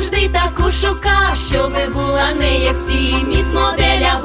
завжди таку шукав, щоби була не як всі міс моделя.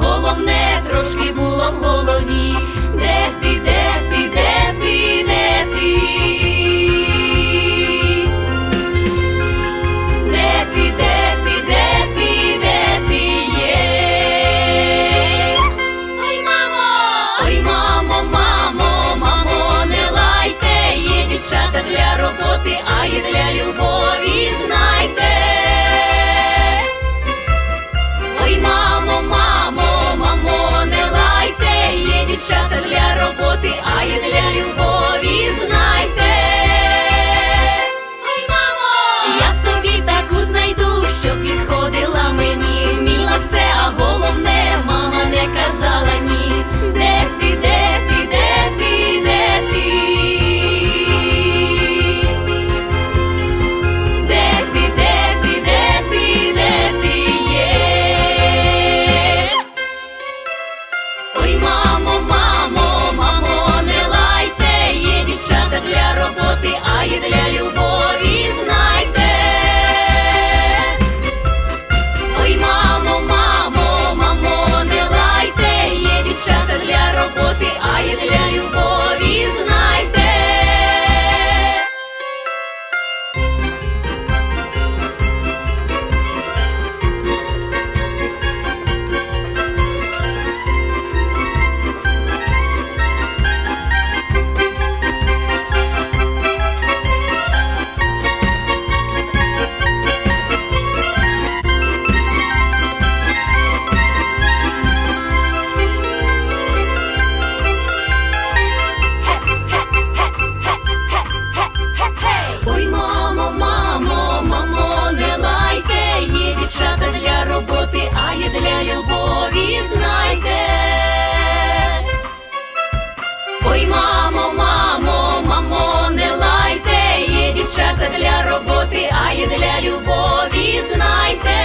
Ой, мамо, мамо, мамо, не лайте, є дівчата для роботи, а є для любові, знайте.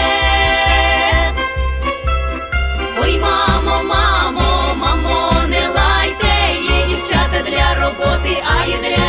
Ой, мамо, мамо, мамо, не лайте, є дівчата для роботи, а є для